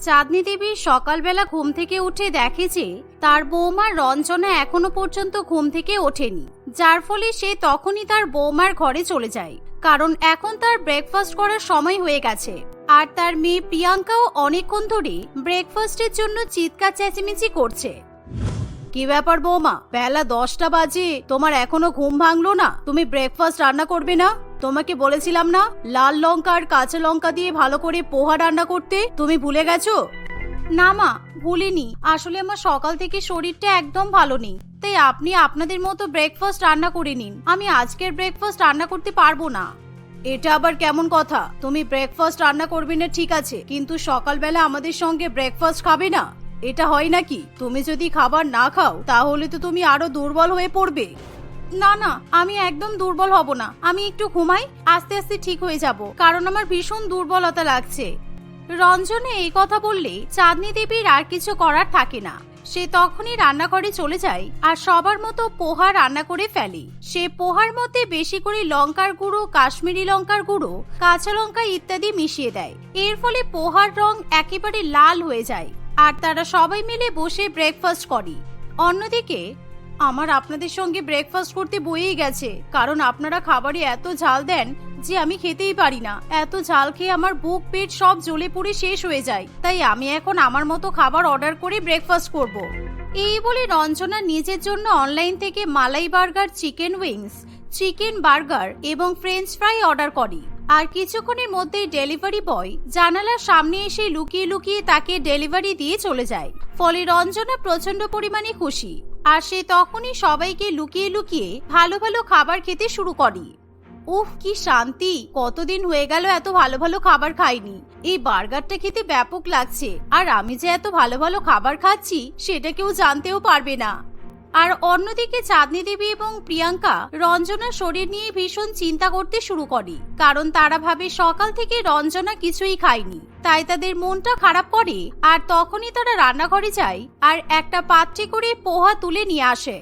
চাঁদনি দেবী সকালবেলা ঘুম থেকে উঠে দেখে যে তার বৌমার রঞ্জনা এখনও পর্যন্ত ঘুম থেকে ওঠেনি, যার ফলে সে তখনই তার বৌমার ঘরে চলে যায়। কারণ এখন তার ব্রেকফাস্ট করার সময় হয়ে গেছে। আর তার মেয়ে প্রিয়াঙ্কাও অনেকক্ষণ ধরে ব্রেকফাস্টের জন্য চিৎকার চেঁচিমেচি করছে। কি ব্যাপার বৌমা? বেলা দশটা বাজে, তোমার এখনও ঘুম ভাঙলো না? তুমি ব্রেকফাস্ট রান্না করবে না? তোমাকে বলেছিলাম না, লাল লঙ্কা আর কাঁচা লঙ্কা দিয়ে ভালো করে পোহা রান্না করতে? তুমি ভুলে গেছো? না মা, ভুলিনি। আসলে আমার সকাল থেকে শরীরটা একদম ভালো নেই। তাই আপনি আপনাদের মতো ব্রেকফাস্ট রান্না করে নিন। আমি আজকের ব্রেকফাস্ট রান্না করতে পারব না। এটা আবার কেমন কথা? তুমি ব্রেকফাস্ট রান্না করবে না, ঠিক আছে। কিন্তু সকালবেলা আমাদের সঙ্গে ব্রেকফাস্ট খাবে না। এটা হয় নাকি? তুমি যদি খাবার না খাও, তাহলে তো তুমি আরও দুর্বল হয়ে পড়বে। না না, আমি একদম দুর্বল হব না। আমি একটু ঘুমাই, আস্তে আস্তে ঠিক হয়ে যাব, কারণ আমার ভীষণ দুর্বলতা লাগছে। রঞ্জনে এই কথা বললে চাঁদনি দেবীর আর কিছু করার থাকে না। সে তখনই রান্নাঘরে চলে যায় আর সবার মতো পোহা রান্না করে ফেলে। সে পোহার মধ্যে বেশি করে লঙ্কার গুঁড়ো, কাশ্মীরি লঙ্কার গুঁড়ো, কাঁচা লঙ্কা ইত্যাদি মিশিয়ে দেয়। এর ফলে পোহার রং একেবারে লাল হয়ে যায়। আর তারা সবাই মিলে বসে ব্রেকফাস্ট করে। অন্যদিকে, আমার আপনাদের সঙ্গে ব্রেকফাস্ট করতে বয়েই গেছে, কারণ আপনারা খাবারে এত ঝাল দেন যে আমি খেতেই পারি না। এত ঝাল খেয়ে আমার বুক পেট সব জ্বলে পুড়ে শেষ হয়ে যায়। তাই আমি এখন আমার মতো খাবার অর্ডার করে ব্রেকফাস্ট করব। এই বলে রঞ্জনা নিজের জন্য অনলাইন থেকে malai burger chicken wings chicken burger এবং ফ্রেঞ্চ ফ্রাই অর্ডার করে। আর কিছুক্ষণের মধ্যেই ডেলিভারি বয় জানালার সামনে এসে লুকিয়ে লুকিয়ে তাকে ডেলিভারি দিয়ে চলে যায়। ফলে রঞ্জনা প্রচণ্ড পরিমাণে খুশি। আর সে তখনই সবাইকে লুকিয়ে লুকিয়ে ভালো ভালো খাবার খেতে শুরু করে। উফ, কি শান্তি! কতদিন হয়ে গেল এত ভালো ভালো খাবার খাইনি। এই বার্গারটা খেতে ব্যাপক লাগছে। আর আমি যে এত ভালো ভালো খাবার খাচ্ছি, সেটা কেউ জানতেও পারবে না। আর অন্যদিকে চাঁদনি দেবী এবং প্রিয়াঙ্কা রঞ্জনার শরীর নিয়ে ভীষণ চিন্তা করতে শুরু করে, কারণ তারা ভাবে সকাল থেকে রঞ্জনা কিছুই খায়নি। তাই তাদের মনটা খারাপ করে, আর তখনই তারা রান্নাঘরে যায় আর একটা পাত্রে করে পোহা তুলে নিয়ে আসে।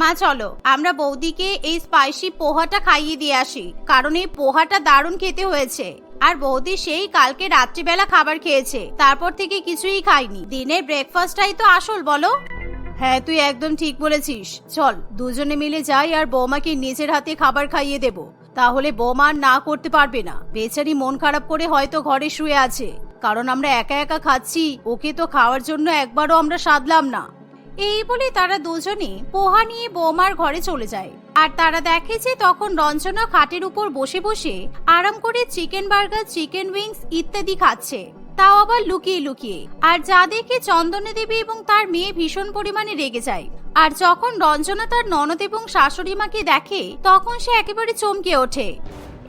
মা, চলো, আমরা বৌদিকে এই স্পাইসি পোহাটা খাইয়ে দিয়ে আসি, কারণ এই পোহাটা দারুণ খেতে হয়েছে। আর বৌদি সেই কালকে রাত্রিবেলা খাবার খেয়েছে, তারপর থেকে কিছুই খায়নি। দিনের ব্রেকফাস্টটাই তো আসল, বলো। হ্যাঁ তুই একদম ঠিক বলেছিস। চল, দুজনে মিলে যাই আর বৌমাকে নিজের হাতে খাবার খাইয়ে দেব। তাহলে বৌমা না করতে পারবে না। বেচারি মন খারাপ করে হয়তো ঘরে শুয়ে আছে। কারণ আমরা একা একা খাচ্ছি, ওকে তো খাওয়ার জন্য একবারও আমরা সাধলাম না। এই বলে তারা দুজনে পোহা নিয়ে বৌমার ঘরে চলে যায়। আর তারা দেখে যে তখন রঞ্জনা খাটের উপর বসে বসে আরাম করে চিকেন বার্গার, চিকেন উইংস ইত্যাদি খাচ্ছে। তাও আবার লুকিয়ে লুকিয়ে। আর যা দেখে চন্দনে দেবী এবং তার মেয়ে ভীষণ পরিমাণে রেগে যায়। আর যখন রঞ্জনা তার ননদ এবং শাশুড়ি মাকে দেখে, তখন সে একেবারে চমকে ওঠে।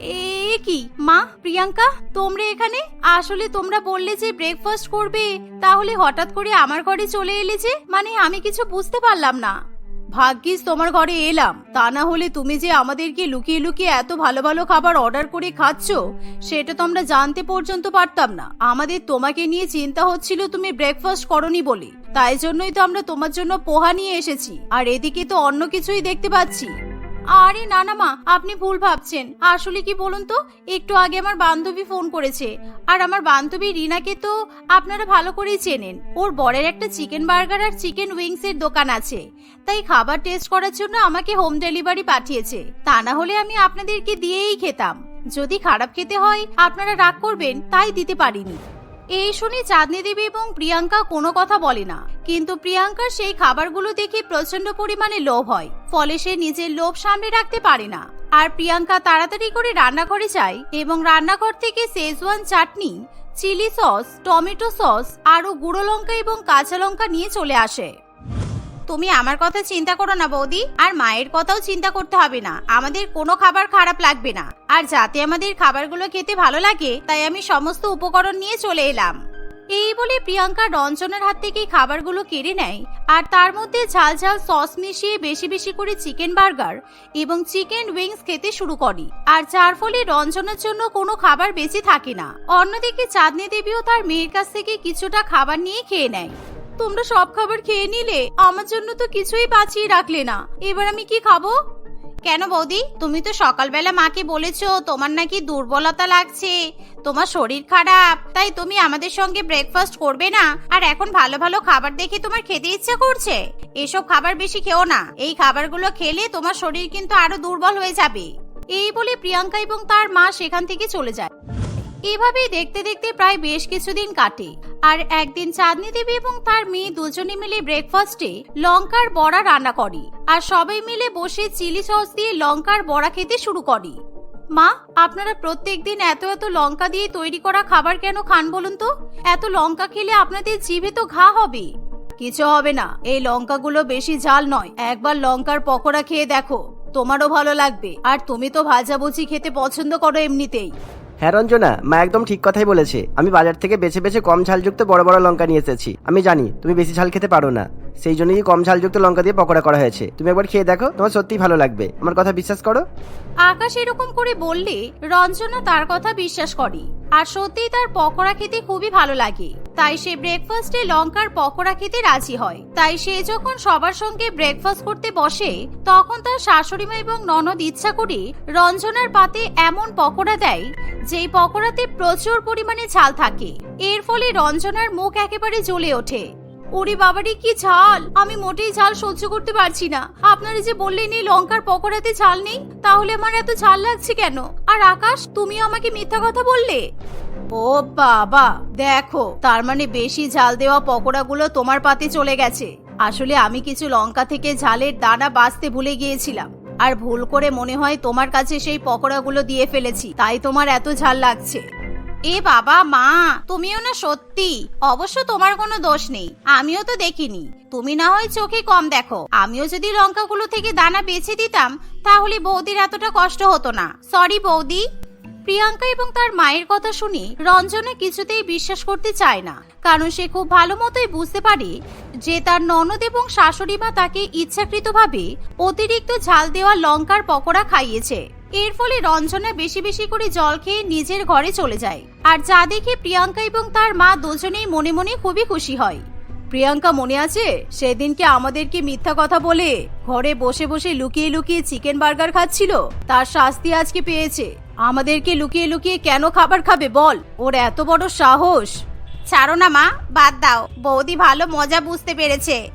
এ কি? মা, প্রিয়াঙ্কা, তোমরা এখানে? আসলে তোমরা বললে যে ব্রেকফাস্ট করবে, তাহলে হঠাৎ করে আমার ঘরে চলে এলে যে? মানে আমি কিছু বুঝতে পারলাম না। ভাগ্যিস তোমার ঘরে এলাম। তা না হলে তুমি যে আমাদেরকে লুকিয়ে লুকিয়ে এত ভালো ভালো খাবার অর্ডার করে খাচ্ছ, সেটা তো আমরা জানতে পর্যন্ত পারতাম না। আমাদের তোমাকে নিয়ে চিন্তা হচ্ছিল তুমি ব্রেকফাস্ট করনি বলে। তাই জন্যই তো আমরা তোমার জন্য পোহা নিয়ে এসেছি। আর এদিকে তো অন্য কিছুই দেখতে পাচ্ছি। আরে না না মা, আপনি ভুল ভাবছেন। আসলে কি বলুন তো, একটু আগে আমার বান্ধবী ফোন করেছে। আর আমার বান্ধবী রিনাকে তো আপনারা ভালো করেই চেনেন। ওর বরের একটা চিকেন বার্গার আর চিকেন উইংস এর দোকান আছে। তাই খাবার টেস্ট করার জন্য আমাকে হোম ডেলিভারি পাঠিয়েছে। তা না হলে আমি আপনাদেরকে দিয়েই খেতাম। যদি খারাপ খেতে হয়, আপনারা রাগ করবেন, তাই দিতে পারিনি। এই শুনে চাঁদনি দেবী এবং প্রিয়াঙ্কা কোনো কথা বলে না। কিন্তু প্রিয়াঙ্কার সেই খাবারগুলো দেখে প্রচণ্ড পরিমাণে লোভ হয়। ফলে সে নিজের লোভ সামনে রাখতে পারে না। আর প্রিয়াঙ্কা তাড়াতাড়ি করে রান্নাঘরে যায় এবং রান্নাঘর থেকে schezwan chutney, chilli sauce, tomato sauce, আরও গুঁড়ো লঙ্কা এবং কাঁচা লঙ্কা নিয়ে চলে আসে। তুমি আমার কথা চিন্তা করো না, বৌদি। আর মায়ের কথাও চিন্তা করতে হবে না। আমাদের কোনো খাবার খারাপ লাগবে না। আর যাতে আমাদের খাবারগুলো খেতে ভালো লাগে, তাই আমি সমস্ত উপকরণ নিয়ে চলে এলাম। এই বলে প্রিয়াঙ্কা রঞ্জনের হাত থেকে খাবারগুলো কেড়ে নেয়। আর তার মধ্যে ঝাল ঝাল সস মিশিয়ে বেশি বেশি করে চিকেন বার্গার এবং চিকেন উইংস খেতে শুরু করে। আর যার ফলে রঞ্জনের জন্য কোনো খাবার বেঁচে থাকে না। অন্যদিকে চাঁদনি দেবীও তার মেয়ের কাছ থেকে কিছুটা খাবার নিয়ে খেয়ে নেয়। তোমরা সব খাবার খেয়ে নিলে আমার জন্য তো কিছুই বাঁচিয়ে রাখলে না। এবার আমি কি খাব? কেন বৌদি? তুমি তো সকালবেলা মাকে বলেছ, তোমার নাকি দুর্বলতা লাগছে, তোমার শরীর খারাপ, তাই তুমি আমাদের সঙ্গে ব্রেকফাস্ট করবে না, আর এখন ভালো ভালো খাবার দেখে তোমার খেতে ইচ্ছা করছে? এসব খাবার বেশি খেও না, এই খাবারগুলো খেলে তোমার শরীর কিন্তু আরও দুর্বল হয়ে যাবে। এই বলে প্রিয়াঙ্কা এবং তার মা সেখান থেকে চলে যায়। এভাবেই দেখতে দেখতে প্রায় বেশ কিছুদিন কাটে। আর একদিন চাঁদনি দেবী এবং তার মেয়ে দুজনে মিলে ব্রেকফাস্টে লঙ্কার বড়া রান্না করে। আর সবাই মিলে বসে চিলি সস দিয়ে লঙ্কার বড়া খেতে শুরু করে। মা, আপনারা প্রত্যেক দিন এত এত লঙ্কা দিয়ে তৈরি করা খাবার কেন খান বলুন তো? এত লঙ্কা খেলে আপনাদের জিভে তো ঘা হবে। কিছু হবে না, এই লঙ্কাগুলো বেশি ঝাল নয়। একবার লঙ্কার পকোড়া খেয়ে দেখো, তোমারও ভালো লাগবে। আর তুমি তো ভাজাভুজি খেতে পছন্দ করো এমনিতেই। হ্যাঁ রঞ্জনা, মা একদম ঠিক কথাই বলেছে। আমি বাজার থেকে বেছে বেছে কম ঝালযুক্ত বড় বড় লঙ্কা নিয়ে এসেছি। আমি জানি, তুমি বেশি ঝাল খেতে পারো না। সেই জন্যই কম ঝালযুক্ত লঙ্কা দিয়ে পকোড়া করা হয়েছে। তুমি একবার খেয়ে দেখো, তোমার সত্যিই ভালো লাগবে। আমার কথা বিশ্বাস করো? আকাশ এরকম করে বললে, রঞ্জনা তার কথা বিশ্বাস করে। আর সত্যিই তার পকোড়া খেতে খুবই ভালো লাগে। তাই সে ব্রেকফাস্টে লঙ্কার পকোড়া খেতে রাজি হয়। তাই সে যখন সবার সঙ্গে ব্রেকফাস্ট করতে বসে, তখন তার শাশুড়িমা এবং ননদ ইচ্ছা করে রঞ্জনার পাতে এমন পকোড়া দেয় যেই পকোড়াতে প্রচুর পরিমাণে ঝাল থাকে। এর ফলে রঞ্জনার মুখ একেবারে জ্বলে ওঠে। ওরে বাবারে, কি ঝাল! আমি মোটেই ঝাল সহ্য করতে পারছি না। আপনারা যে বললেন এই লঙ্কার পকোড়াতে ঝাল নেই, তাহলে আমার এত ঝাল লাগছে কেন? আর আকাশ তুমিও আমাকে মিথ্যা কথা বললে? ও বাবা, দেখো, তার মানে বেশি ঝাল দেওয়া পকোড়াগুলো তোমার পাতে চলে গেছে। আসলে আমি কিছু লঙ্কা থেকে ঝালের দানা বাঁচতে ভুলে গিয়েছিলাম। আর ভুল করে মনে হয় তোমার কাছে সেই পকোড়াগুলো দিয়ে ফেলেছি, তাই তোমার এত ঝাল লাগছে। এ বাবা, মা, তুমিও না সত্যি। অবশ্য তোমার কোনো দোষ নেই, আমিও তো দেখিনি। তুমি না হয় চোখে কম দেখো। আমিও যদি লঙ্কাগুলো থেকে দানা বেছে দিতাম, তাহলে বৌদির এতটা কষ্ট হতো না। সরি বৌদি। প্রিয়াঙ্কা এবং তার মায়ের কথা শুনে রঞ্জনে কিছুতেই বিশ্বাস করতে চায় না। কারণ সে খুব ভালো মতোই বুঝতে পারে যে তার ননদ এবং শাশুড়ি মা তাকে ইচ্ছাকৃতভাবে অতিরিক্ত ঝাল দেওয়া লঙ্কার পকোড়া খাইয়েছে। এর ফলে রঞ্জনা বেশি বেশি করে জল খেয়ে নিজের ঘরে চলে যায়। আর যা দেখে প্রিয়াঙ্কা এবং তার মা দুজনেই মনে মনে খুবই খুশি হয়। প্রিয়াঙ্কা মনে আছে, সেদিনকে আমাদেরকে মিথ্যা কথা বলে ঘরে বসে বসে লুকিয়ে লুকিয়ে চিকেন বার্গার খাচ্ছিল। তার শাস্তি আজকে পেয়েছে। আমাদেরকে লুকিয়ে লুকিয়ে কেন খাবার খাবে বল? ওর এত বড় সাহস। ছাড়ো না মা বাদ দাও। বৌদি ভালো মজা বুঝতে পেরেছে।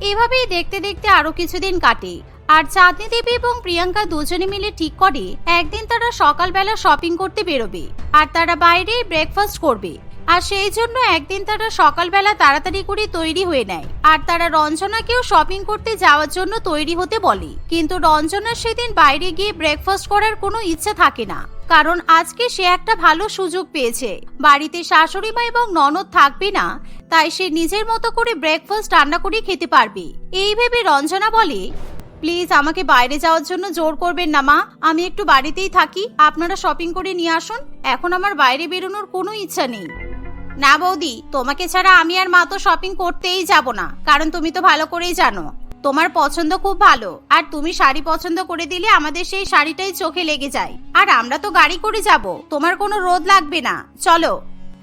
এভাবেই দেখতে দেখতে আরও কিছুদিন কাটে। আর চাঁদনি দেবী এবং প্রিয়াঙ্কা দুজনে মিলে ঠিক করে একদিন তারা সকালবেলা শপিং করতে বেরোবে। আর তারা বাইরে ব্রেকফাস্ট করবে। আর সেই জন্য একদিন তারা সকালবেলা তাড়াতাড়ি করে তৈরি হয়ে নেয়। আর তারা রঞ্জনাকেও শপিং করতে যাওয়ার জন্য তৈরি হতে বলে। কিন্তু রঞ্জনার সেদিন বাইরে গিয়ে ব্রেকফাস্ট করার কোনো ইচ্ছা থাকে না। কারণ আজকে সে একটা ভালো সুযোগ পেয়েছে। বাড়িতে শাশুড়ি মা এবং ননদ থাকবে না, তাই সে নিজের মতো করে ব্রেকফাস্ট রান্না করে খেতে পারবে। এই ভেবে রঞ্জনা বলে প্লিজ আমাকে বাইরে যাওয়ার জন্য জোর করবেন না মা। আমি একটু বাড়িতেই থাকি। আপনারা শপিং করে নিয়ে আসুন। এখন আমার বাইরে বেরোনোর কোনো ইচ্ছা নেই। না বৌদি, তোমাকে ছাড়া আমি আর মা তো শপিং করতেই যাব না। কারণ তুমি তো ভালো করেই জানো, তোমার পছন্দ খুব ভালো। আর তুমি শাড়ি পছন্দ করে দিলে আমাদের সেই শাড়িটাই চোখে লেগে যায়। আর আমরা তো গাড়ি করে যাব, তোমার কোনো রোদ লাগবে না। চলো।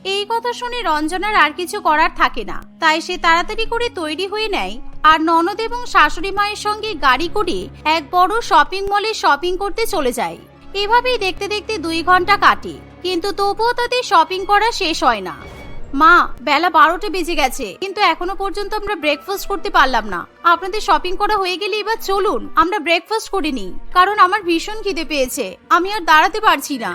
এই কথা শুনে রঞ্জনার আর কিছু করার থাকে না। তাই সে তাড়াতাড়ি করে তৈরি হয়ে নেয়। আর ননদ এবং শাশুড়ি মায়ের সঙ্গে গাড়ি করে এক বড় শপিং মলে শপিং করতে চলে যায়। এভাবেই দেখতে দেখতে দুই ঘণ্টা কাটে। কিন্তু তবুও তাদের শপিং করা শেষ হয় না। মা, বেলা বারোটা বেজে গেছে। কিন্তু এখনও পর্যন্ত আমরা ব্রেকফাস্ট করতে পারলাম না। আপনাদের শপিং করা হয়ে গেলে এবার চলুন, আমরা ব্রেকফাস্ট করে নিই কারণ আমার ভীষণ খিদে পেয়েছে। আমি আর দাঁড়াতে পারছি না।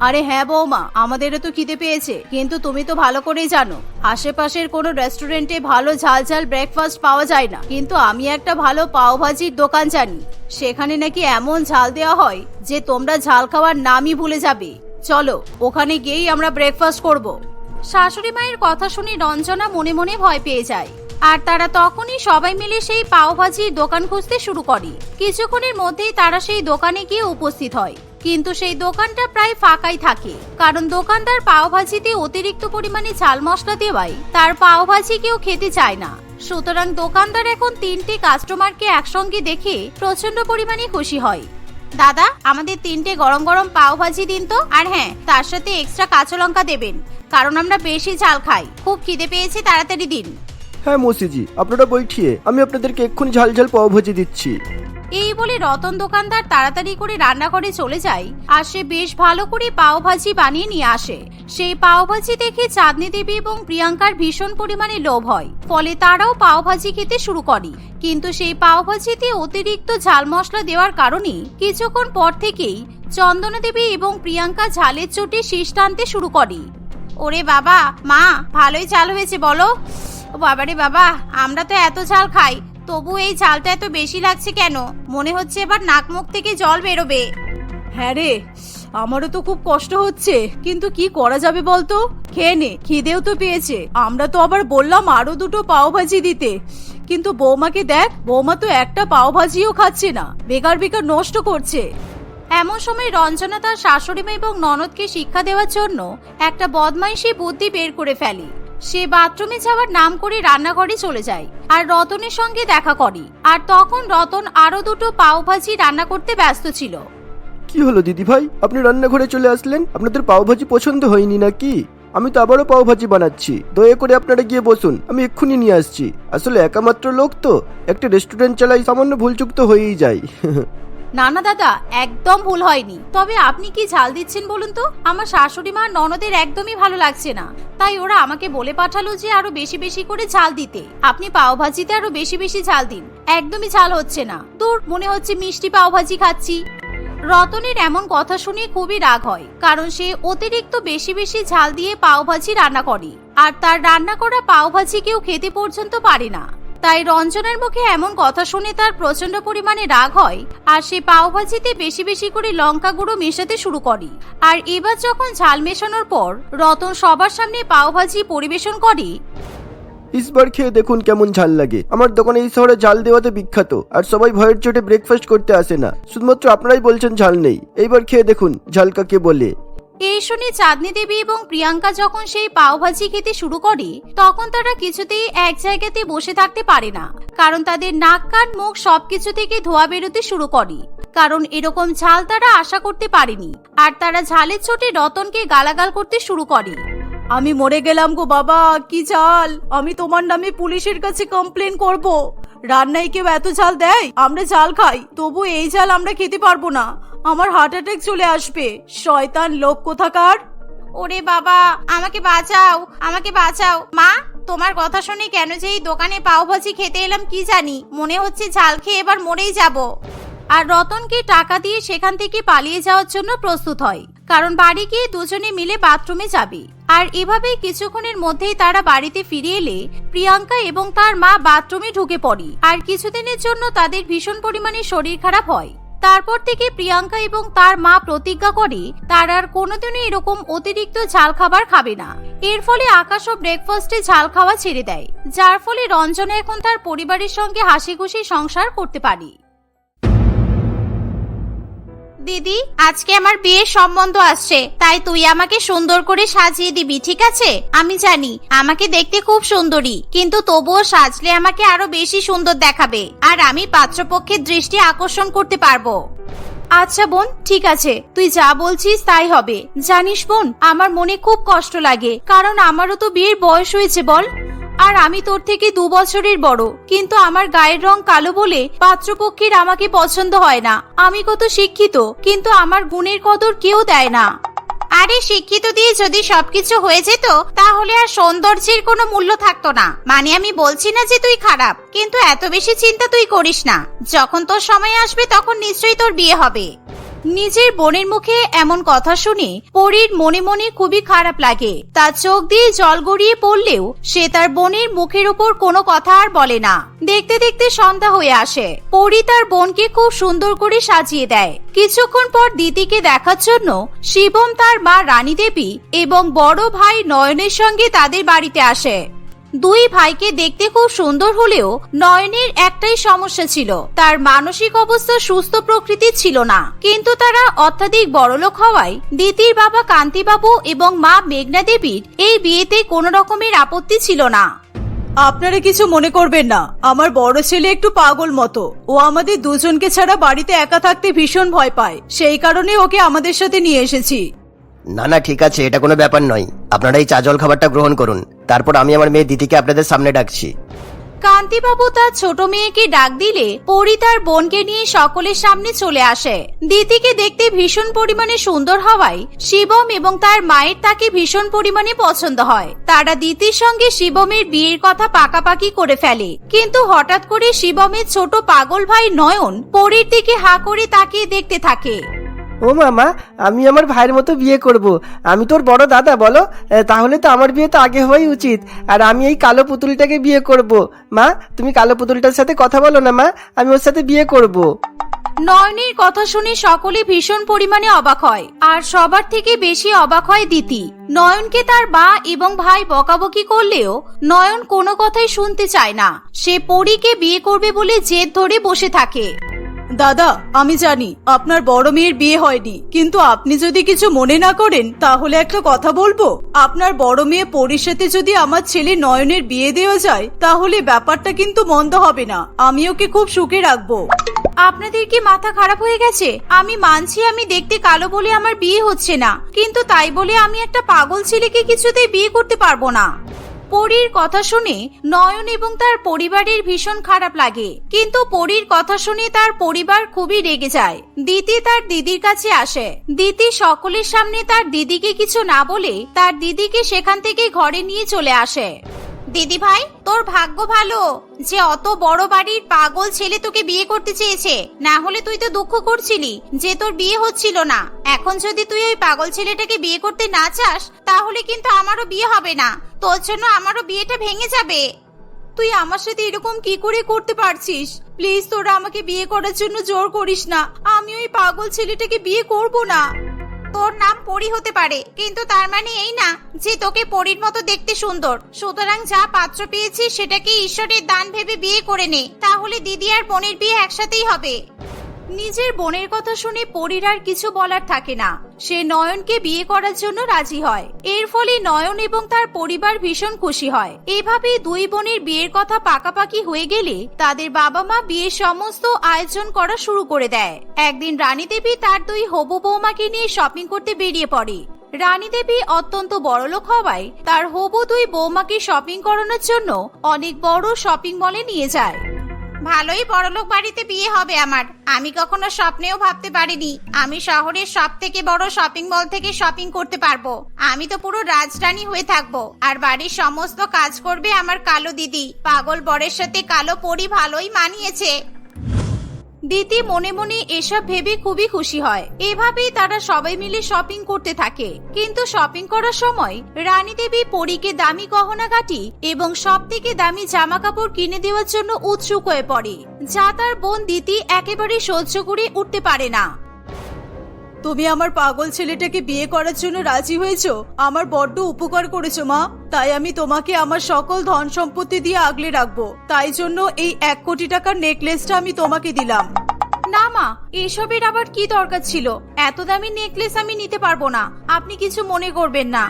আরে হ্যাঁ বৌমা, আমাদেরও তো খিদে পেয়েছে। কিন্তু তুমি তো ভালো করেই জানো, আশেপাশের কোনো রেস্টুরেন্টে ভালো ঝাল ঝাল ব্রেকফাস্ট পাওয়া যায় না। কিন্তু আমি একটা ভালো পাওভাজির দোকান জানি। সেখানে নাকি এমন ঝাল দেওয়া হয় যে তোমরা ঝাল খাওয়ার নামই ভুলে যাবে। চলো, ওখানে গিয়েই আমরা ব্রেকফাস্ট করব। শাশুড়ি মায়ের কথা শুনে রঞ্জনা মনে মনে ভয় পেয়ে যায়। আর তারা তখনই সবাই মিলে সেই পাওভাজির দোকান খুঁজতে শুরু করে। কিছুক্ষণের মধ্যেই তারা সেই দোকানে গিয়ে উপস্থিত হয়। কিন্তু সেই দোকানটা প্রায় ফাঁকাই থাকে। কারণ দোকানদার পাওভাজিতে অতিরিক্ত পরিমাণে ঝাল মশলা দেওয়ায় তার পাওভাজি কেউ খেতে চায় না। সুতরাং দোকানদার এখন তিনটি কাস্টমারকে একসঙ্গে দেখে প্রচণ্ড পরিমাণে খুশি হয়। দাদা, আমাদের তিনটে গরম গরম পাও ভাজি দিন তো। আর হ্যাঁ তার সাথে এক্সট্রা কাঁচা লঙ্কা দেবেন, কারণ আমরা বেশি ঝাল খাই। খুব খিদে পেয়েছি, তাড়াতাড়ি দিন। হ্যাঁ মসিজি, আপনারা বৈঠিয়ে, আমি আপনাদেরকে এক্ষুনি ঝাল ঝাল পাও ভাজি দিচ্ছি। এই বলে রতন দোকানদার তাড়াতাড়ি করে রান্নাঘরে চলে যায়। আর সে বেশ ভালো করে পাও ভাজি বানিয়ে নিয়ে আসে। সেই পাও ভাজি দেখে চাঁদনি দেবী এবং প্রিয়াঙ্কার ভীষণ পরিমাণে লোভ হয়। ফলে তারাও পাও ভাজি খেতে শুরু করে। কিন্তু সেই পাও ভাজিতে অতিরিক্ত ঝাল মশলা দেওয়ার কারণে কিছুক্ষণ পর থেকেই চন্দনা দেবী এবং প্রিয়াঙ্কা ঝালের চোটে শীষ টানতে শুরু করে। ওরে বাবা, মা, ভালোই ঝাল হয়েছে বলো। বাবারে বাবা, আমরা তো এত ঝাল খাই। তবু এই ঝালটা এত বেশি লাগছে কেন? মনে হচ্ছে এবার নাক মুখ থেকে জল বেরোবে। হ্যাঁ রে আমারও তো খুব কষ্ট হচ্ছে। কিন্তু কি করা যাবে বলতো? খেয়ে নে খিদেও তো পেয়েছে। আমরা তো আবার বললাম আরও দুটো পাও ভাজি দিতে। কিন্তু বৌমাকে দেখ বৌমা তো একটা পাও ভাজিও খাচ্ছে না। বেকার বেকার নষ্ট করছে। এমন সময় রঞ্জনা তার শাশুড়ি মা এবং ননদকে শিক্ষা দেওয়ার জন্য একটা বদমাইশি বুদ্ধি বের করে ফেলে। সে বাথরুমে যাওয়ার নাম করে রান্নাঘরে চলে যায়। আর রতনের সঙ্গে দেখা করে। আর তখন রতন আরও দুটো পাও ভাজি রান্না করতে ব্যস্ত ছিল। কি হলো দিদি ভাই আপনি রান্নাঘরে চলে আসলেন? আপনাদের পাওভাজি পছন্দ হয়নি নাকি? আমি তো আবারও পাওভাজি বানাচ্ছি। দয়া করে আপনারা গিয়ে বসুন। আমি এক্ষুনি নিয়ে আসছি। আসলে একামাত্র লোক তো। একটা রেস্টুরেন্ট চালাই সামান্য ভুলচুক তো হয়েই যায়। না না দাদা, একদম ভুল হয়নি। তবে আপনি কি ঝাল দিচ্ছেন বলুন তো? আমার শাশুড়ি মা ননদের একদমই ভালো লাগছে না। তাই ওরা আমাকে বলে পাঠালো যে আরও বেশি বেশি করে ঝাল দিতে। আপনি পাও ভাজিতে আরও বেশি বেশি ঝাল দিন। একদমই ঝাল হচ্ছে না। দূর মনে হচ্ছে মিষ্টি পাও ভাজি খাচ্ছি? রতনের এমন কথা শুনে খুবই রাগ হয়, কারণ সে অতিরিক্ত বেশি বেশি ঝাল দিয়ে পাও ভাজি রান্না করে। আর তার রান্না করা পাও ভাজি কেউ খেতে পর্যন্ত পারে না। তাই রঞ্জনের মুখে এমন কথা শুনে তার প্রচণ্ড পরিমাণে রাগ হয়, আর সে পাও ভাজিতে বেশি বেশি করে লঙ্কা গুঁড়ো মেশাতে শুরু করে। আর এবার যখন ঝাল মেশানোর পর রতন সবার সামনে পাও ভাজি পরিবেশন করে ইসবার খেয়ে দেখুন কেমন ঝাল লাগে। আমার দোকানে এই শহরে ঝাল দেওয়াতে বিখ্যাত, আর সবাই ভয়ের চোটে ব্রেকফাস্ট করতে আসে না। শুধুমাত্র আপনারাই বলছেন ঝাল নেই। এইবার খেয়ে দেখুন ঝাল কাকে বলে। এই শুনে চাঁদনি দেবী এবং প্রিয়াঙ্কা যখন সেই পাওভাজি খেতে শুরু করে, তখন তারা কিছুতেই এক জায়গাতে বসে থাকতে পারে না, কারণ তাদের নাক, কান, মুখ সবকিছু থেকে ধোয়া বেরোতে শুরু করে। কারণ এরকম ঝাল তারা আশা করতে পারেনি, আর তারা ঝালের চোটে রতনকে গালাগাল করতে শুরু করে। আমি মরে গেলাম গো বাবা, কি ঝাল। আমি তোমার নামে পুলিশের কাছে কমপ্লেন করব। রান্নায় কেউ এত ঝাল দেয়? আমরা ঝাল খাই, তবু এই ঝাল আমরা খেতে পারব না। আমার হার্ট অ্যাটাক চলে আসবে। শয়তান লোক কোথাকার? ওরে বাবা, আমাকে বাঁচাও আমাকে বাঁচাও। মা, তোমার কথা শুনে কেন যে এই দোকানে পাও ভাজি খেতে এলাম কি জানি? মনে হচ্ছে ঝাল খেয়ে এবার মরেই যাব। আর রতনকে টাকা দিয়ে সেখান থেকে পালিয়ে যাওয়ার জন্য প্রস্তুত হয়। কারণ বাড়ি গিয়ে দুজনে মিলে বাথরুমে যাবে। আর এভাবেই কিছুক্ষণের মধ্যেই তারা বাড়িতে ফিরে এলে প্রিয়াঙ্কা এবং তার মা বাথরুমে ঢুকে পড়ে। আর কিছুদিনের জন্য তাদের ভীষণ পরিমাণে শরীর খারাপ হয়। তারপর থেকে প্রিয়াঙ্কা এবং তার মা প্রতিজ্ঞা করে, তার আর কোনোদিনও এরকম অতিরিক্ত ঝাল খাবার খাবে না। এর ফলে আকাশও ব্রেকফাস্টে ঝাল খাওয়া ছেড়ে দেয়, যার ফলে রঞ্জনা এখন তার পরিবারের সঙ্গে হাসি খুশি সংসার করতে পারে। দিদি, আজকে আমার বিয়ের সম্বন্ধ আসছে, তাই তুই আমাকে সুন্দর করে সাজিয়ে দিবি, ঠিক আছে? আমি জানি, আমাকে দেখতে খুব সুন্দরী, কিন্তু তবুও সাজলে আমাকে আরও বেশি সুন্দর দেখাবে, আর আমি পাত্রপক্ষের দৃষ্টি আকর্ষণ করতে পারব। আচ্ছা বোন, ঠিক আছে, তুই যা বলছিস তাই হবে। জানিস বোন, আমার মনে খুব কষ্ট লাগে, কারণ আমারও তো বিয়ের বয়স হয়েছে, বল। আর আমি তোর থেকে দু বছরের বড়, কিন্তু আমার গায়ের রং কালো বলে পাত্রপক্ষের আমাকে পছন্দ হয় না। আমি কত শিক্ষিত, কিন্তু আমার গুণের কদর কেউ দেয় না। আরে শিক্ষিত দিয়ে যদি সবকিছু হয়ে যেত, তাহলে আর সৌন্দর্যের কোনো মূল্য থাকতো না। মানে আমি বলছি না যে তুই খারাপ, কিন্তু এত বেশি চিন্তা তুই করিস না। যখন তোর সময় আসবে, তখন নিশ্চয়ই তোর বিয়ে হবে। নিজের বোনের মুখে এমন কথা শুনে পরীর মনে মনে খুবই খারাপ লাগে। তার চোখ দিয়ে জল গড়িয়ে পড়লেও সে তার বোনের মুখের উপর কোনো কথা আর বলে না। দেখতে দেখতে সন্ধ্যা হয়ে আসে। পরী তার বোনকে খুব সুন্দর করে সাজিয়ে দেয়। কিছুক্ষণ পর দিদিকে দেখার জন্য শিবম তার মা রানী দেবী এবং বড় ভাই নয়নের সঙ্গে তাদের বাড়িতে আসে। দুই ভাইকে দেখতে খুব সুন্দর হলেও নয়নের একটাই সমস্যা ছিল তার মানসিক অবস্থা সুস্থ প্রকৃতির ছিল না। কিন্তু তারা অত্যাধিক বড়লোক হওয়ায় দিতির বাবা কান্তিবাবু এবং মা মেঘনা দেবীর এই বিয়েতে কোনো রকমের আপত্তি ছিল না। আপনারা কিছু মনে করবেন না আমার বড় ছেলে একটু পাগল মতো। ও আমাদের দুজনকে ছাড়া বাড়িতে একা থাকতে ভীষণ ভয় পায় সেই কারণে ওকে আমাদের সাথে নিয়ে এসেছি। না না ঠিক আছে এটা কোনো ব্যাপার নয়। আপনারা এই চা জল খাবারটা গ্রহণ করুন। তারপর আমি আমার মেয়ে দিদিকে আপনাদের সামনে ডাকছি। কান্তিবাবু তার ছোট মেয়েকে ডাক দিলে পরি তার বোনকে নিয়ে সকলের সামনে চলে আসে। দিতিকে দেখতে ভীষণ পরিমাণে সুন্দর হওয়ায় শিবম এবং তার মায়ের তাকে ভীষণ পরিমাণে পছন্দ হয়। তারা দিতির সঙ্গে শিবমের বিয়ের কথা পাকাপাকি করে ফেলে। কিন্তু হঠাৎ করে শিবমের ছোট পাগল ভাই নয়ন পরীর দিকে হা করে তাকিয়ে দেখতে থাকে। ও মামা, আমি আমার ভাইয়ের মতো বিয়ে করব। আমি তোর বড় দাদা, বলো? তাহলে তো আমার বিয়ে তো আগে হওয়াই উচিত। আর আমি এই কালো পুতুলটাকে বিয়ে করব। মা, তুমি কালো পুতুলটার সাথে কথা বলো না, মা। আমি ওর সাথে বিয়ে করব। নয়নের কথা শুনে সকলে ভীষণ পরিমাণে অবাক হয়, আর সবার থেকে বেশি অবাক হয় দিতি। নয়নকে তার মা এবং ভাই বকাবকি করলেও নয়ন কোনো কথাই শুনতে চায় না। সে পরীকে বিয়ে করবে বলে জেদ ধরে বসে থাকে। দাদা, আমি জানি আপনার বড় মেয়ের বিয়ে হয়নি, কিন্তু আপনি যদি কিছু মনে না করেন, তাহলে একটা কথা বলব। আপনার বড় মেয়ে পরির সাথে যদি আমার ছেলে নয়নের বিয়ে দেওয়া যায়, তাহলে ব্যাপারটা কিন্তু মন্দ হবে না। আমি ওকে খুব সুখে রাখব। আপনাদের কি মাথা খারাপ হয়ে গেছে? আমি মানছি আমি দেখতে কালো বলে আমার বিয়ে হচ্ছে না, কিন্তু তাই বলে আমি একটা পাগল ছেলেকে কিছুতেই বিয়ে করতে পারব না। পরীর কথা শুনে নয়ন এবং তার পরিবারের ভীষণ খারাপ লাগে। কিন্তু পরীর কথা শুনে তার পরিবার খুবই রেগে যায়। দিতি তার দিদির কাছে আসে। দিতি সকলের সামনে তার দিদিকে কিছু না বলে তার দিদিকে সেখান থেকে ঘরে নিয়ে চলে আসে। দিদি ভাই, তোর ভাগ্য ভালো। যে অত বড় বাড়ির পাগল ছেলে তোকে বিয়ে করতে চেয়েছে, না হলে তুই তো দুঃখ করছিলি, যে তোর বিয়ে হচ্ছিল না। এখন যদি তুই ওই পাগল ছেলেটাকে বিয়ে করতে না চাস, তাহলে কিন্তু আমারও বিয়ে হবে না। তোর জন্য আমারও বিয়েটা ভেঙে যাবে। তুই আমার সাথে এরকম কি করে করতে পারছিস? প্লিজ তোরা আমাকে বিয়ে করার জন্য জোর করিস না। আমি ওই পাগল ছেলেটাকে বিয়ে করব না। তোর নাম পরি হতে পারে, কিন্তু তার মানে এই না যে তোকে পরির মতো দেখতে সুন্দর। সুতরাং যা পাত্র পেয়েছি সেটাকে ঈশ্বরের দান ভেবে বিয়ে করে নে, তাহলে দিদি আর বোনের বিয়ে একসাথেই হবে। নিজের বোনের কথা শুনে পরির আর কিছু বলার থাকে না। সে নয়নকে বিয়ে করার জন্য রাজি হয়। এর ফলে নয়ন এবং তার পরিবার ভীষণ খুশি হয়। এভাবে দুই বোনের বিয়ের কথা পাকাপাকি হয়ে গেলে তাদের বাবা মা বিয়ের সমস্ত আয়োজন করা শুরু করে দেয়। একদিন রানী দেবী তার দুই হবু বৌমাকে নিয়ে শপিং করতে বেরিয়ে পড়ে। রানী দেবী অত্যন্ত বড়লোক হওয়ায় তার হবু দুই বৌমাকে শপিং করানোর জন্য অনেক বড় শপিং মলে নিয়ে যায়। ভালোই বড়লোক বাড়িতে বিয়ে হবে আমার। আমি কখনো স্বপ্নেও ভাবতে পারিনি। আমি শহরের সব থেকে বড় শপিং মল থেকে শপিং করতে পারব। আমি তো পুরো রাজরানী হয়ে থাকব। আর বাড়ির সমস্ত কাজ করবে আমার কালো দিদি। পাগল বরের সাথে কালো পরি ভালোই মানিয়েছে। দিদি মনে মনে এসব ভেবে খুবই খুশি হয়। এভাবেই তারা সবাই মিলে শপিং করতে থাকে। কিন্তু শপিং করার সময় রানী দেবী পরীকে দামি গহনা কাটি এবং সব থেকে দামি জামা কাপড় কিনে দেওয়ার জন্য উৎসুক হয়ে পড়ে, যা তার বোন দিতি একেবারে সহ্য করে উঠতে পারে না। তুমি আমার পাগল ছেলেটাকে বিয়ে করার জন্য রাজি হয়েছো? আমার বড্ড উপকার করেছ, মা। তাই আমি তোমাকে আমার সকল ধন সম্পত্তি দিয়ে আগলে রাখব। তাই জন্য এই এক কোটি টাকার নেকলেসটা আমি তোমাকে দিলাম। না, মা, এসবের আবার কি দরকার ছিল? এত দামি নেকলেস আমি নিতে পারব না। আপনি কিছু মনে করবেন না।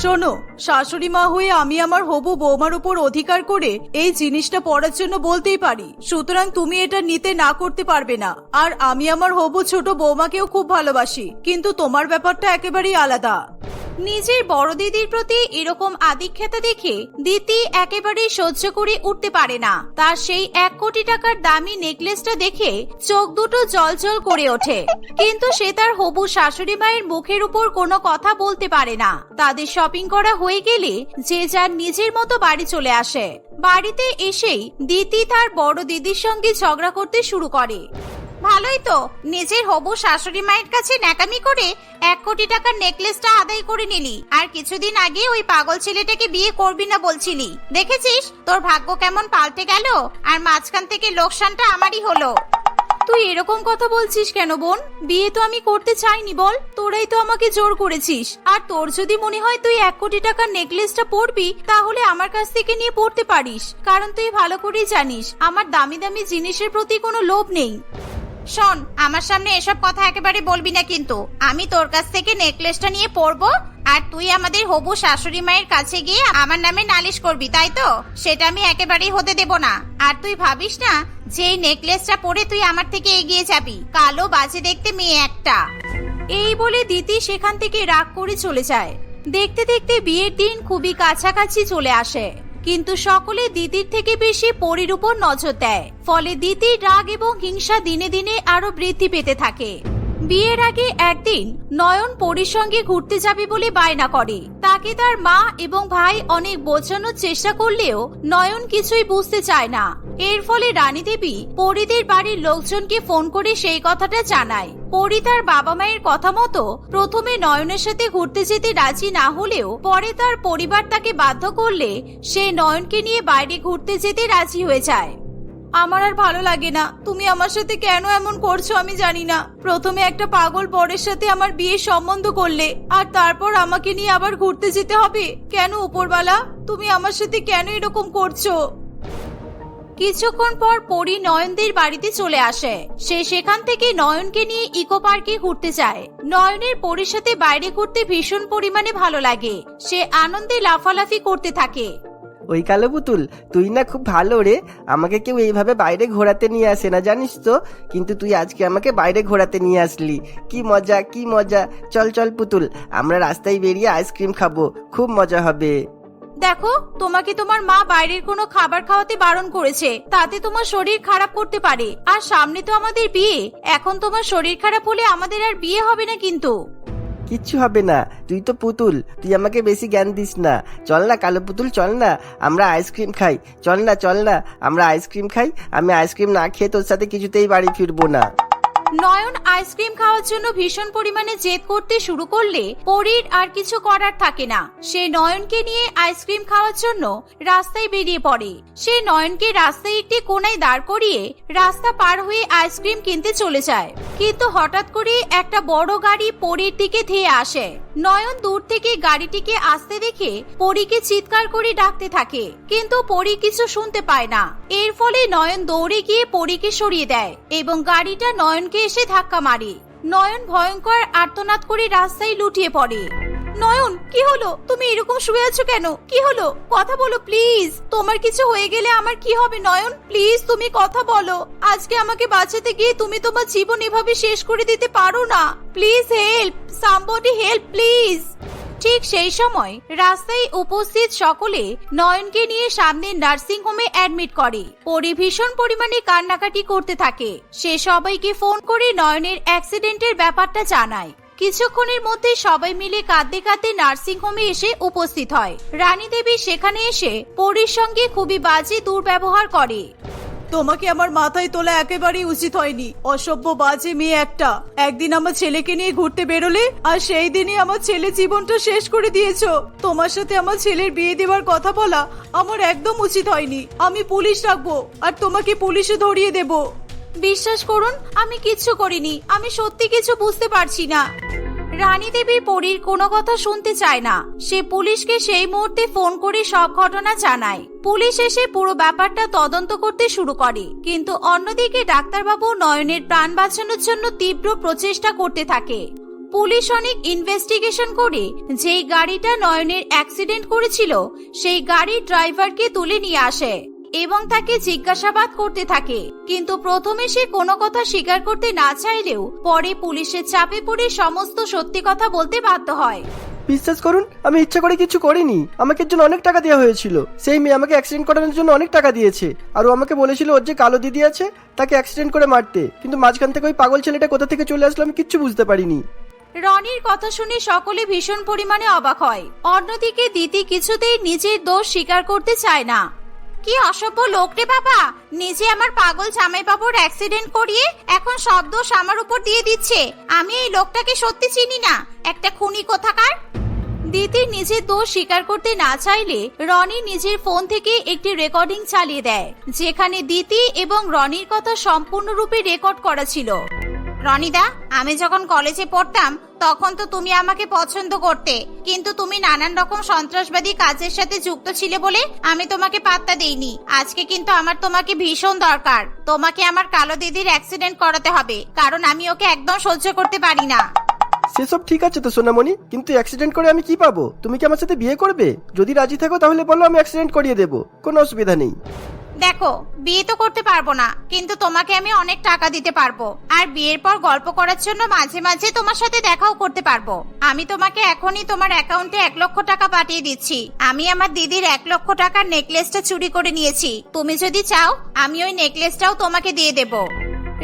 শোনো, শাশুড়ি মা হয়ে আমি আমার হবু বৌমার উপর অধিকার করে এই জিনিসটা পড়ার জন্য বলতেই পারি। সুতরাং তুমি এটা নিতে না করতে পারবে না। আর আমি আমার হবু ছোট বৌমাকেও খুব ভালোবাসি, কিন্তু তোমার ব্যাপারটা একেবারেই আলাদা। নিজের বড় দিদির প্রতি এরকম আদিক্ষেতা দেখে দিতি একেবারেই সহ্য করে উঠতে পারে না। তার সেই এক কোটি টাকার দামি নেকলেসটা দেখে চোখ দুটো জলজল করে ওঠে। কিন্তু সে তার হবু শাশুড়ি মায়ের মুখের উপর কোনো কথা বলতে পারে না। তাদের শপিং করা হয়ে গেলে যে যার নিজের মতো বাড়ি চলে আসে। বাড়িতে এসেই দিতি তার বড় দিদির সঙ্গে ঝগড়া করতে শুরু করে। ভালোই তো। নিজের হবু শাশুড়ি মায়ের কাছে ন্যাকামি করে এক কোটি টাকার নেকলেসটা আদায় করে নিলি। আর কিছুদিন আগে ওই পাগল ছেলেটাকে বিয়ে করবি না বলছিলি। দেখেছিস? তোর ভাগ্য কেমন পাল্টে গেল আর মাঝখান থেকে লোকসানটা আমারই হলো। তুই এরকম কথা বলছিস কেন বোন? বিয়ে তো আমি করতে চাইনি বল। তোরাই তো আমাকে জোর করেছিস। আর তোর যদি মনে হয় তুই এক কোটি টাকার নেকলেসটা পরবি, তাহলে আমার কাছ থেকে নিয়ে পড়তে পারিস। কারণ তুই ভালো করেই জানিস, আমার দামি দামি জিনিসের প্রতি কোনো লোভ নেই। শোন, আমার সামনে এসব কথা একেবারে বলবি না কিন্তু। আমি তোর কাছ থেকে নেকলেসটা নিয়ে পরবো, আর তুই আমাদের হবু শাশুড়ি মায়ের কাছে গিয়ে আমার নামে নালিশ করবি, তাই তো? সেটা আমি একেবারেই হতে দেব না। আর তুই ভাবিস না যে এই নেকলেসটা পরে তুই আমার থেকে এগিয়ে যাবি, কালো বাজে দেখতে মেয়ে একটা। এই বলে দিতি সেখান থেকে রাগ করে চলে যায়। দেখতে দেখতে বিয়ের দিন খুবই কাছাকাছি চলে আসে। কিন্তু সকলে দিদির থেকে বেশি পরির উপর নজর দেয়। ফলে দিদির রাগ এবং হিংসা দিনে দিনে আরও বৃদ্ধি পেতে থাকে। বিয়ের আগে একদিন নয়ন পরির সঙ্গে ঘুরতে যাবে বলে বায়না করে। তাকে তার মা এবং ভাই অনেক বোঝানোর চেষ্টা করলেও নয়ন কিছুই বুঝতে চায় না। এর ফলে রানী দেবী পরিদের বাড়ির লোকজনকে ফোন করে সেই কথাটা জানায়। পরি তার বাবা মায়ের কথা মতো প্রথমে নয়নের সাথে ঘুরতে যেতে রাজি না হলেও পরে তার পরিবার তাকে বাধ্য করলে সে নয়নকে নিয়ে বাইরে ঘুরতে যেতে রাজি হয়ে যায়। আমার আর ভালো লাগে না। তুমি আমার সাথে কেন এমন করছ আমি জানি না। প্রথমে একটা পাগল বরের সাথে আমার বিয়ের সম্বন্ধ করলে, আর তারপর আমাকে নিয়ে আবার ঘুরতে যেতে হবে? কেন উপরবালা তুমি আমার সাথে কেন এরকম করছ? কিছুক্ষণ পর পরি নয়নদের বাড়িতে চলে আসে। সে সেখান থেকে নয়নকে নিয়ে ইকো পার্কে ঘুরতে যায়। নয়নের পরির সাথে বাইরে ঘুরতে ভীষণ পরিমাণে ভালো লাগে। সে আনন্দে লাফালাফি করতে থাকে। ওই কালো পুতুল, তুই না খুব ভালো রে। আমাকে কেউ এইভাবে বাইরে ঘোরাতে নিয়ে আসে না, জানিস তো? কিন্তু তুই আজকে আমাকে বাইরে ঘোরাতে নিয়ে আসলি। কি মজা কি মজা। চল চল পুতুল, আমরা রাস্তায় বেরিয়ে আইসক্রিম খাব। খুব মজা হবে। দেখো, তোমাকে তোমার মা বাইরের কোনো খাবার খাওয়াতে বারণ করেছে, তাতে তোমার শরীর খারাপ করতে পারে। আর সামনে তো আমাদের বিয়ে, এখন তোমার শরীর খারাপ হলে আমাদের আর বিয়ে হবে না কিন্তু। কিচ্ছু হবে না, তুই তো পুতুল, তুই আমাকে বেশি জ্ঞান দিস না। চল না, কালো পুতুল, চল না, আমরা আইসক্রিম খাই। চল না চল না, আমরা আইসক্রিম খাই, আমি আইসক্রিম না খেয়ে তোর সাথে কিছুতেই বাড়ি ফিরবো না। নয়ন আইসক্রিম খাওয়ার জন্য ভীষণ পরিমাণে জেদ করতে শুরু করলে পরীর আর কিছু করার থাকে না। সে নয়নকে নিয়ে আইসক্রিম খাওয়ার জন্য রাস্তায় বেরিয়ে পড়ে। সে নয়নকে রাস্তায় একটি কোনায় দাঁড় করিয়ে রাস্তা পার হয়ে আইসক্রিম কিনতে চলে যায়। কিন্তু হঠাৎ করে একটা বড় গাড়ি পরীর দিকে ধেয়ে আসে। নয়ন দূর থেকে গাড়িটিকে আসতে দেখে পরীকে চিৎকার করে ডাকতে থাকে। কিন্তু পরী কিছু শুনতে পায় না। এর ফলে নয়ন দৌড়ে গিয়ে পরীকে সরিয়ে দেয় এবং গাড়িটা নয়নকে এসে ধাক্কা মারে। নয়ন ভয়ঙ্কর আর্তনাদ করে রাস্তায় লুটিয়ে পড়ে। নয়ন, কি হলো? তুমি এরকম শুয়ে আছো কেন? কি হলো? কথা বলো, প্লিজ। তোমার কিছু হয়ে গেলে আমার কি হবে, নয়ন? প্লিজ, তুমি কথা বলো। আজকে আমাকে বাঁচাতে গিয়ে তুমি তোমার জীবন এভাবে শেষ করে দিতে পারো না। Please, help. Somebody, help, please. ঠিক সেই সময় রাস্তায় উপস্থিত সকলে নয়নকে নিয়ে সামনের নার্সিং হোমে অ্যাডমিট করে। পরি ভীষণ পরিমাণে কান্নাকাটি করতে থাকে। সে সবাইকে ফোন করে নয়নের অ্যাক্সিডেন্টের ব্যাপারটা জানায়। কিছুক্ষণের মধ্যে সবাই মিলে কাঁদতে কাঁদতে নার্সিং হোমে এসে উপস্থিত হয়। রানী দেবী সেখানে এসে পরির সঙ্গে খুবই বাজে দুর্ব্যবহার করে। তোমাকে আমার মাথায় তোলা একেবারেই উচিত হয়নি। অসভ্য, বাজে মেয়ে একটা। একদিন আমার ছেলেকে নিয়ে ঘুরতে বেরোলে, আর সেই দিনই আমার ছেলে জীবনটা শেষ করে দিয়েছ। তোমার সাথে আমার ছেলের বিয়ে দেওয়ার কথা বলা আমার একদম উচিত হয়নি। আমি পুলিশ রাখব, আর তোমাকে পুলিশে ধরিয়ে দেবো। বিশ্বাস করুন, আমি কিচ্ছু করিনি। আমি সত্যি কিছু বুঝতে পারছি না। রানী দেবী পরীর কোনো কথা শুনতে চায় না। সে পুলিশকে সেই মুহূর্তে ফোন করে সব ঘটনা জানায়। পুলিশ এসে পুরো ব্যাপারটা তদন্ত করতে শুরু করে। কিন্তু অন্যদিকে ডাক্তারবাবু নয়নের প্রাণ বাঁচানোর জন্য তীব্র প্রচেষ্টা করতে থাকে। পুলিশ অনেক ইনভেস্টিগেশন করে যেই গাড়িটা নয়নের অ্যাক্সিডেন্ট করেছিল, সেই গাড়ির ড্রাইভারকে তুলে নিয়ে আসে। এবং তাকে জিজ্ঞাসাবাদ করতে থাকে। কিন্তু প্রথমে সে কোনো কথা স্বীকার করতে না চাইলেও পরে পুলিশের চাপে পড়ে সমস্ত সত্যি কথা বলতে বাধ্য হয়। বিশ্বাস করুন আমি ইচ্ছা করে কিছু করিনি। আমাকে এর জন্য অনেক টাকা দেওয়া হয়েছিল। সেই মেয়ে আমাকে অ্যাক্সিডেন্ট করানোর জন্য অনেক টাকা দিয়েছে। আর ও আমাকে বলেছিল ওর যে কালো দিদি আছে তাকে অ্যাক্সিডেন্ট করে মারতে। কিন্তু মাঝখান থেকে ওই পাগল ছেলেটা কোথা থেকে চলে আসলো আমি কিচ্ছু বুঝতে পারিনি। রনির কথা শুনে সকলে ভীষণ পরিমাণে অবাক হয়। অন্যদিকে দিদি কিছুতেই নিজের দোষ স্বীকার করতে চায় না। কি অসভ্য লোক রে বাবা। নিজে আমার পাগল জামাই বাবুর অ্যাক্সিডেন্ট করিয়ে এখন সব দোষ আমার উপর দিয়ে দিচ্ছে। আমি এই লোকটাকে সত্যি চিনি না। একটা খুনি কোথাকার? দিদি নিজের দোষ স্বীকার করতে না চাইলে রনি নিজের ফোন থেকে একটি রেকর্ডিং চালিয়ে দেয়, যেখানে দিতি এবং রনির কথা সম্পূর্ণরূপে রেকর্ড করা ছিল। রনিদা, আমি যখন কলেজে পড়তাম, তখন তো তুমি আমাকে পছন্দ করতে। কিন্তু তুমি নানান রকম সন্ত্রাসবাদী কাজের সাথে যুক্ত ছিলে বলে আমি তোমাকে পাত্তা দেইনি। আজকে কিন্তু আমার তোমাকে ভীষণ দরকার। তোমাকে আমার কালো দিদির অ্যাক্সিডেন্ট করাতে হবে, কারণ আমি ওকে একদম সহ্য করতে পারি না। সেসব ঠিক আছে তো, সোনামণি, কিন্তু অ্যাক্সিডেন্ট করে আমি কি পাবো? তুমি কি আমার সাথে বিয়ে করবে? যদি রাজি থাকো তাহলে বলো আমি অ্যাক্সিডেন্ট করিয়ে দেবো। কোনো অসুবিধা নেই। দেখো, বিয়ে তো করতে পারব না, কিন্তু তোমাকে আমি অনেক টাকা দিতে পারব। আর বিয়ের পর গল্প করার জন্য মাঝে মাঝে তোমার সাথে দেখাও করতে পারব। আমি তোমাকে এখনই তোমার অ্যাকাউন্টে এক লক্ষ টাকা পাঠিয়ে দিচ্ছি। আমি আমার দিদির এক লক্ষ টাকার নেকলেসটা চুরি করে নিয়েছি। তুমি যদি চাও, আমি ওই নেকলেসটাও তোমাকে দিয়ে দেবো।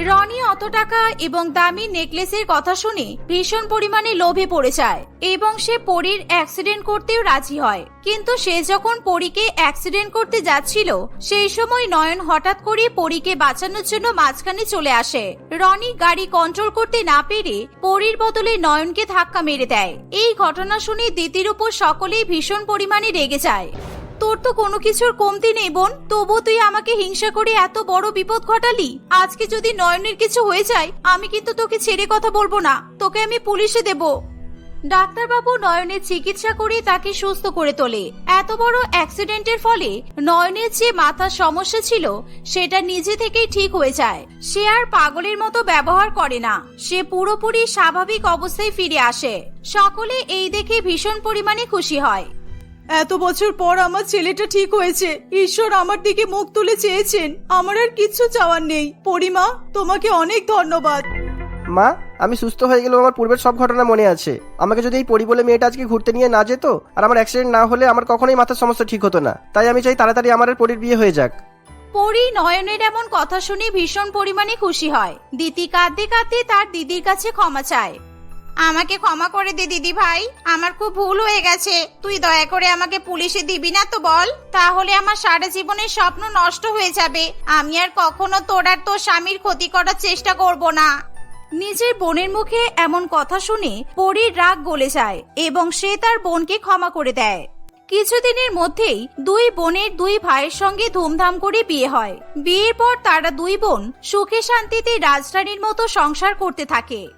রনি অত টাকা এবং দামি নেকলেসের কথা শুনে ভীষণ পরিমাণে লোভে পড়ে যায় এবং সে পরীর অ্যাক্সিডেন্ট করতেও রাজি হয়। কিন্তু সে যখন পরীকে অ্যাক্সিডেন্ট করতে যাচ্ছিল, সেই সময় নয়ন হঠাৎ করে পরীকে বাঁচানোর জন্য মাঝখানে চলে আসে। রনি গাড়ি কন্ট্রোল করতে না পেরে পরীর বদলে নয়নকে ধাক্কা মেরে দেয়। এই ঘটনা শুনে দিতির উপর সকলেই ভীষণ পরিমাণে রেগে যায়। তোর তো কোনো কিছুর কমতি নেই, বোন। তবু তুই আমাকে হিংসা করে এত বড় বিপদ ঘটালি। আজকে যদি নয়নের কিছু হয়ে যায়, আমি কিন্তু তোকে ছেড়ে কথা বলব না। তোকে আমি পুলিশে দেব। ডাক্তারবাবু নয়নের চিকিৎসা করে তাকে সুস্থ করে তোলে। এত বড় অ্যাক্সিডেন্টের ফলে নয়নের যে মাথার সমস্যা ছিল, সেটা নিজে থেকেই ঠিক হয়ে যায়। সে আর পাগলের মতো ব্যবহার করে না। সে পুরোপুরি স্বাভাবিক অবস্থায় ফিরে আসে। সকলে এই দেখে ভীষণ পরিমাণে খুশি হয়। এত বছর পর আমার ছেলেটা ঠিক হয়েছে। ঈশ্বর আমার দিকে মুখ তুলে চেয়েছেন। আমার আর কিচ্ছু চাওয়ার নেই। পরিমা তোমাকে অনেক ধন্যবাদ। মা আমি সুস্থ হয়ে গেলেও আমার পূর্বের সব ঘটনা মনে আছে। আমাকে যদি এই পরি বলে মেয়েটা আজকে ঘুরতে নিয়ে না যেত আর আমার অ্যাক্সিডেন্ট না হলে আমার কখনোই মাথার সমস্যা ঠিক হতো না। তাই আমি চাই তাড়াতাড়ি আমার আর পরির বিয়ে হয়ে যাক। পরি নয়নের এমন কথা শুনে ভীষণ পরিমাণে খুশি হয়। দিতি কাঁদতে কাঁদতে তার দিদির কাছে ক্ষমা চায়। আমাকে ক্ষমা করে দে, দিদি ভাই। আমার খুব ভুল হয়ে গেছে। তুই দয়া করে আমাকে পুলিশে দিবি না তো বল? তাহলে আমার সারা জীবনের স্বপ্ন নষ্ট হয়ে যাবে। আমি আর কখনো তোর আর তোর স্বামীর ক্ষতি করার চেষ্টা করব না। নিজের বোনের মুখে এমন কথা শুনে পরীর রাগ গলে যায় এবং সে তার বোনকে ক্ষমা করে দেয়। কিছুদিনের মধ্যেই দুই বোনের দুই ভাইয়ের সঙ্গে ধুমধাম করে বিয়ে হয়। বিয়ের পর তারা দুই বোন সুখে শান্তিতে রাজরানীর মতো সংসার করতে থাকে।